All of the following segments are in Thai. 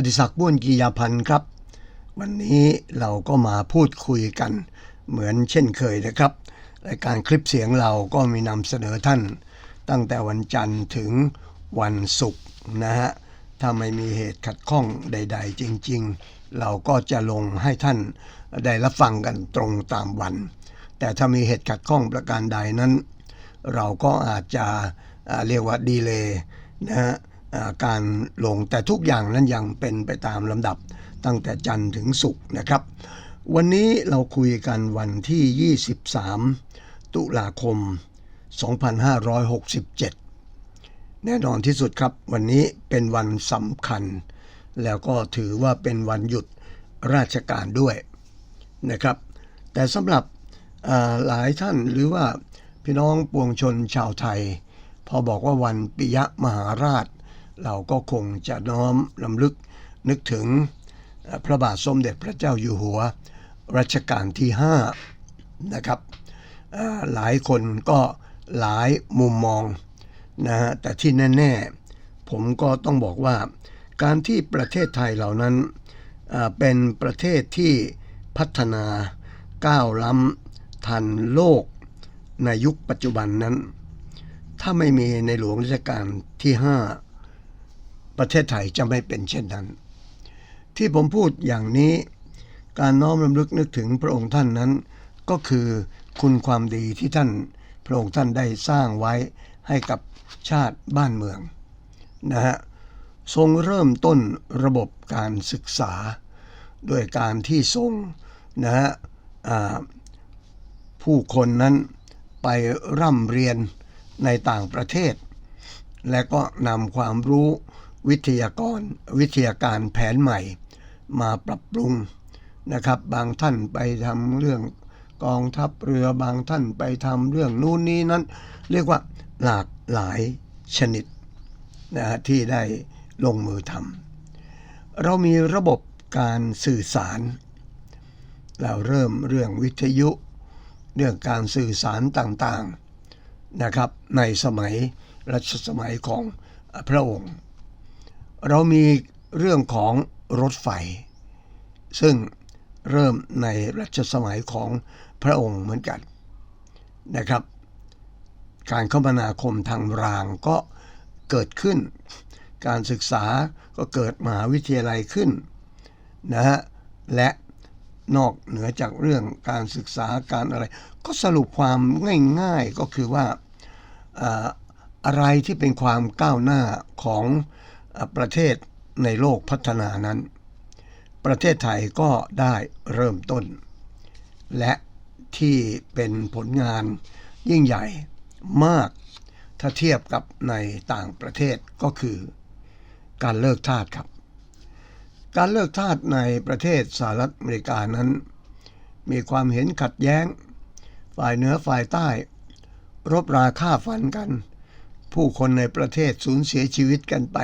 อดิศักดิ์บ้วนกียาพันธ์ครับ วันนี้เราก็มาพูดคุยกันเหมือนเช่นเคยนะครับรายการคลิปเสียงเราก็มีนำเสนอท่าน ตั้งแต่วันจันทร์ถึงวันศุกร์นะฮะถ้าไม่มีเหตุขัดข้องใด ๆ จริง ๆ เราก็จะลงให้ท่านได้รับฟังกันตรงตามวัน แต่ถ้ามีเหตุขัดข้องประการใดนั้น เราก็อาจจะเรียกว่าดีเลยนะฮะ การลงแต่ทุกอย่างนั้นยังเป็นไปตามลำดับตั้งแต่จันทร์ถึงศุกร์นะครับ วันนี้เราคุยกันวันที่ 23 ตุลาคม 2567 แน่นอนที่สุดครับ วันนี้เป็นวันสำคัญ แล้วก็ถือว่าเป็นวันหยุดราชการด้วยนะครับ แต่สำหรับหลายท่านหรือว่าพี่น้องปวงชนชาวไทย พอบอกว่าวันปิยมหาราช เราก็คงจะน้อมลำลึกนึกถึงพระบาทสมเด็จพระเจ้าอยู่หัวรัชกาลที่5นะครับหลายคนก็หลายมุมมองนะฮะแต่ที่แน่ๆ ผมก็ต้องบอกว่า การที่ประเทศไทยเหล่านั้นเป็นประเทศที่พัฒนาก้าวล้ำทันโลกในยุคปัจจุบันนั้น ถ้าไม่มีในหลวงรัชกาลที่ 5 ประเทศไทยจะไม่เป็นเช่นนั้น ที่ผมพูดอย่างนี้ การน้อมรำลึกนึกถึงพระองค์ท่านนั้น ก็คือคุณความดีที่ท่านพระองค์ท่านได้สร้างไว้ให้กับชาติบ้านเมืองนะฮะทรงเริ่มต้นระบบการศึกษา โดยการที่ทรงนะฮะผู้คนนั้นไปร่ำเรียนในต่างประเทศ และก็นำความรู้ วิทยากรวิทยาการแผนใหม่มาปรับปรุงนะครับ บางท่านไปทำเรื่องกองทัพเรือบางท่านไปทำเรื่องนู้นนี้นั้น เรียกว่าหลากหลายชนิดนะฮะที่ได้ลงมือทำเรามีระบบการสื่อสาร เราเริ่มเรื่องวิทยุ เรื่องการสื่อสารต่างๆนะครับ ในสมัยรัชสมัยของพระองค์ เรามีเรื่องของรถไฟ ซึ่งเริ่มในรัชสมัยของพระองค์เหมือนกันนะครับ การคมนาคมทางรางก็เกิดขึ้น การศึกษาก็เกิดมหาวิทยาลัยขึ้นนะฮะและนอกเหนือจากเรื่องการศึกษาการอะไร ก็สรุปความง่ายๆก็คือว่าอะไรที่เป็นความก้าวหน้าของ ประเทศในโลกพัฒนานั้น ประเทศไทยก็ได้เริ่มต้น และที่เป็นผลงานยิ่งใหญ่มากถ้าเทียบกับในต่างประเทศก็คือ การเลิกทาสครับ การเลิกทาสในประเทศสหรัฐอเมริกานั้น มีความเห็นขัดแย้ง ฝ่ายเหนือฝ่ายใต้ รบราฆ่าฟันกัน ผู้คนในประเทศสูญเสียชีวิตกันไป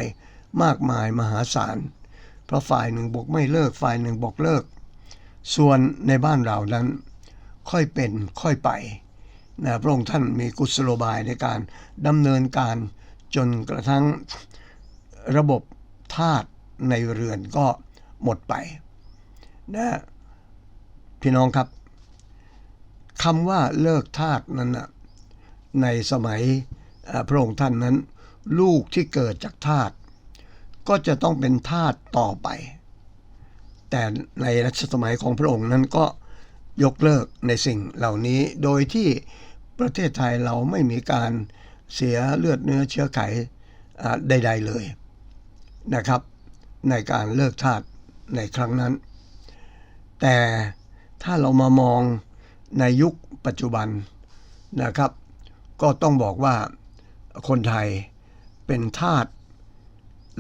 มากมายมหาศาล เพราะฝ่ายหนึ่งบอกไม่เลิกฝ่ายหนึ่งบอกเลิก ส่วนในบ้านเรานั้น ค่อยเป็นค่อยไปนะพระองค์ท่านมีกุศโลบายในการดำเนินการจนกระทั่งระบบทาสในเรือนก็หมดไปนะพี่น้องครับคำว่าเลิกทาสนั้นนะในสมัยพระองค์ท่านนั้น ลูกที่เกิดจากทาส ก็จะต้องเป็นทาสต่อไป แต่ในรัชสมัยของพระองค์นั้นก็ยกเลิกในสิ่งเหล่านี้ โดยที่ประเทศไทยเราไม่มีการเสียเลือดเนื้อเชื้อไขอ่ใด ๆเลยนะครับ ในการเลิกทาสในครั้งนั้น แต่ถ้าเรามามองในยุคปัจจุบันนะครับ ก็ต้องบอกว่าคนไทยเป็นทาส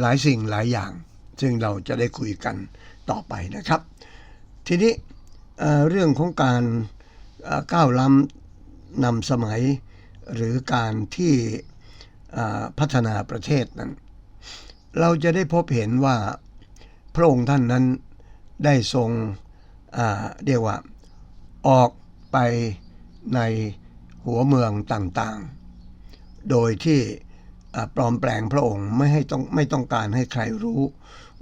หลายสิ่งหลายอย่าง ซึ่งเราจะได้คุยกันต่อไปนะครับ ทีนี้เรื่องของการก้าวล้ำนำสมัยหรือการที่พัฒนาประเทศนั้น เราจะได้พบเห็นว่าพระองค์ท่านนั้นได้ทรงเรียกว่าออกไปในหัวเมืองต่างๆ โดยที่ ปลอมแปลงพระองค์ไม่ให้ต้องไม่ต้องการให้ใครรู้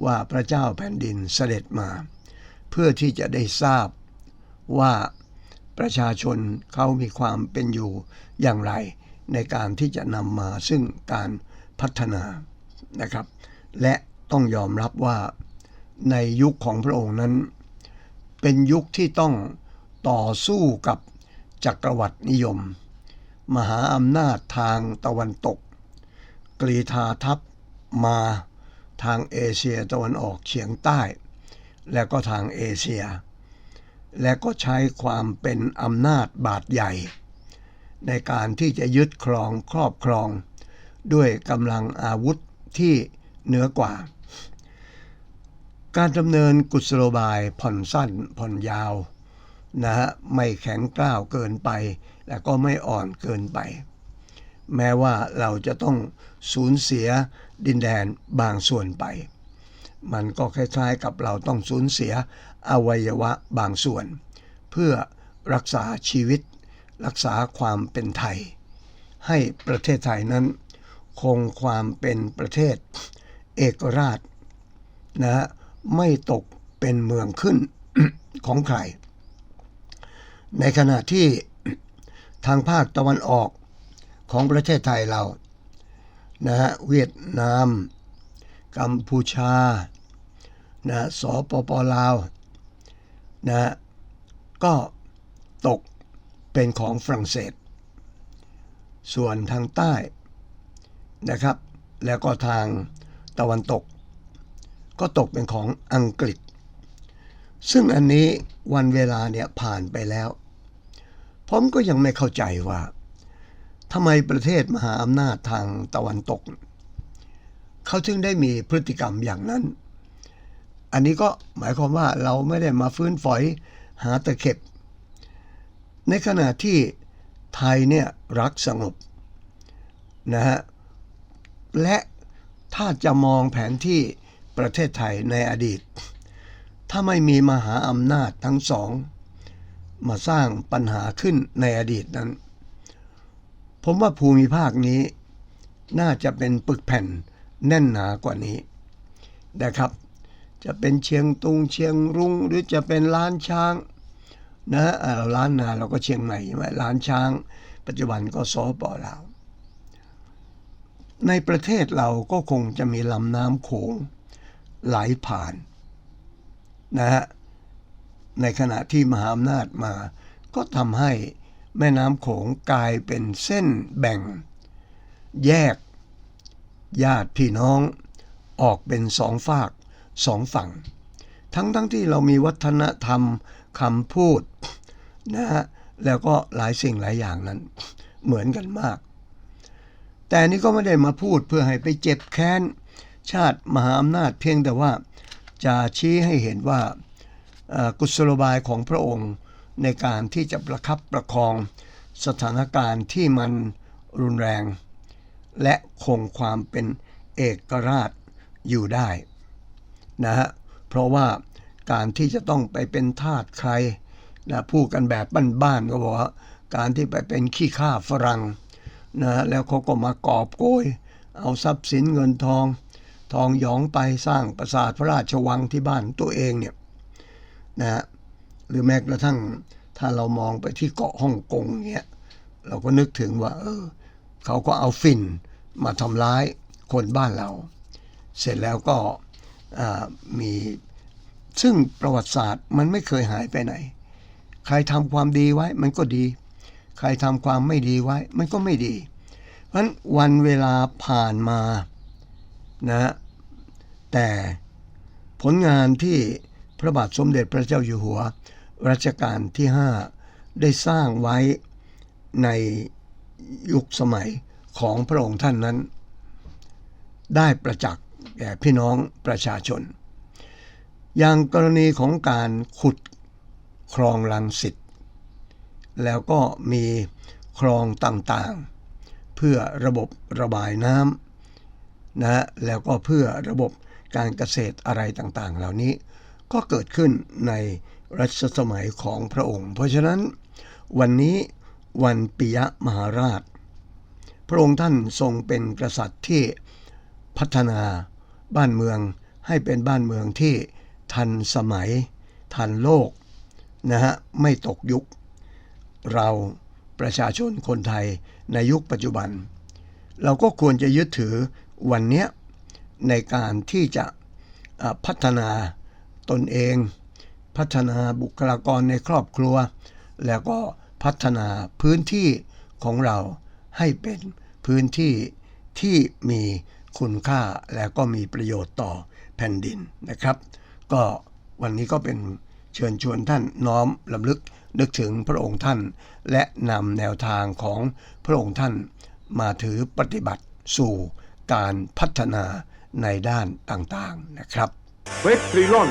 ว่าพระเจ้าแผ่นดินเสด็จมา เพื่อที่จะได้ทราบว่าประชาชนเขามีความเป็นอยู่อย่างไร ในการที่จะนำมาซึ่งการพัฒนานะครับ และต้องยอมรับว่าในยุคของพระองค์นั้น เป็นยุคที่ต้องต่อสู้กับจักรวรรดินิยม มหาอำนาจทางตะวันตก กรีธาทัพมาทางเอเชียตะวันออกเฉียงใต้ และก็ทางเอเชีย และก็ใช้ความเป็นอำนาจบาดใหญ่ ในการที่จะยึดครองครอบครอง ด้วยกำลังอาวุธที่เหนือกว่า การดำเนินกุศโลบายผ่อนสั้นผ่อนยาวนะฮะไม่แข็งกร้าวเกินไป และก็ไม่อ่อนเกินไป แม้ว่าเราจะต้องสูญเสียดินแดนบางส่วนไป มันก็คล้ายๆกับเราต้องสูญเสียอวัยวะบางส่วน เพื่อรักษาชีวิต รักษาความเป็นไทย ให้ประเทศไทยนั้น คงความเป็นประเทศเอกราชนะฮะไม่ตกเป็นเมืองขึ้นของใคร ในขณะที่ทางภาคตะวันออก ของประเทศไทยเรานะฮะเวียดนาม กัมพูชานะสปปลาวนะก็ตกเป็นของฝรั่งเศส ส่วนทางใต้นะครับ แล้วก็ทางตะวันตก ก็ตกเป็นของอังกฤษ ซึ่งอันนี้วันเวลาเนี่ยผ่านไปแล้ว ผมก็ยังไม่เข้าใจว่า ทำไมประเทศมหาอำนาจทางตะวันตก เขาถึงได้มีพฤติกรรมอย่างนั้น อันนี้ก็หมายความว่าเราไม่ได้มาฟื้นฝอยหาตะเข็บ ในขณะที่ไทยเนี่ยรักสงบนะฮะและถ้าจะมองแผนที่ประเทศไทยในอดีต ถ้าไม่มีมหาอำนาจทั้งสอง มาสร้างปัญหาขึ้นในอดีตนั้น ผมว่าภูมิภาคนี้ น่าจะเป็นปึกแผ่นแน่นหนากว่านี้นะครับ จะเป็นเชียงตุงเชียงรุงหรือจะเป็นล้านช้างนะเราล้านนาเราก็เชียงใหม่ใช่ไหมล้านช้าง ปัจจุบันก็สปอลาวในประเทศเราก็คงจะมีลำน้ำโขงไหลผ่านนะฮะในขณะที่มหาอำนาจมา ก็ทำให้ แม่น้ำโขงกลายเป็นเส้นแบ่ง แยก ญาติพี่น้องออกเป็นสองฝากสองฝั่ง ทั้งทั้งที่เรามีวัฒนธรรมคำพูดนะฮะแล้วก็หลายสิ่งหลายอย่างนั้น เหมือนกันมาก แต่นี่ก็ไม่ได้มาพูดเพื่อให้ไปเจ็บแค้น ชาติมหาอำนาจเพียงแต่ว่าจะชี้ให้เห็นว่ากุศโลบายของพระองค์ ในการที่จะประคับประคองสถานการณ์ที่มันรุนแรง และคงความเป็นเอกราชอยู่ได้นะฮะเพราะว่าการที่จะต้องไปเป็นทาสใครนะพูดกันแบบบ้านๆก็บอกว่าการที่ไปเป็นขี้ข้าฝรั่งนะแล้วเขาก็มากอบโกย เอาทรัพย์สินเงินทอง ทองหยองไปสร้างปราสาทพระราชวังที่บ้านตัวเองเนี่ยนะฮะ รือแม้กระทั่งถ้าเรามองไปที่เกาะฮ่องกงเนี่ยเราก็นึกถึงว่า เออ เขาก็เอาฝิ่นมาทำร้ายคนบ้านเรา เสร็จแล้วก็มีซึ่งประวัติศาสตร์มันไม่เคยหายไปไหน ใครทำความดีไว้มันก็ดี ใครทำความไม่ดีไว้ มันก็ไม่ดี เพราะฉะนั้นวันเวลาผ่านมานะแต่ผลงานที่พระบาทสมเด็จพระเจ้าอยู่หัว รัชกาลที่ 5 ได้สร้างไว้ในยุคสมัยของพระองค์ท่านนั้น ได้ประจักษ์แก่พี่น้องประชาชน อย่างกรณีของการขุดคลองลังสิตแล้วก็มีคลองต่างๆ เพื่อระบบระบายน้ำนะฮะแล้วก็เพื่อระบบการเกษตรอะไรต่างๆ เหล่านี้ก็เกิดขึ้นใน รัชสมัยของพระองค์ เพราะฉะนั้นวันนี้วันปิยมหาราช พระองค์ท่านทรงเป็นกษัตริย์ที่พัฒนาบ้านเมืองให้เป็นบ้านเมืองที่ทันสมัย ทันโลกนะฮะไม่ตกยุค เราประชาชนคนไทยในยุคปัจจุบัน เราก็ควรจะยึดถือวันนี้ในการที่จะพัฒนาตนเอง พัฒนาบุคลากรในครอบครัว แล้วก็พัฒนาพื้นที่ของเราให้เป็นพื้นที่ที่มีคุณค่าและก็มีประโยชน์ต่อแผ่นดินนะครับ ก็วันนี้ก็เป็นเชิญชวนท่านน้อมลำลึกนึกถึงพระองค์ท่าน และนำแนวทางของพระองค์ท่านมาถือปฏิบัติสู่การพัฒนาในด้านต่างๆนะครับเฟสตรีลอน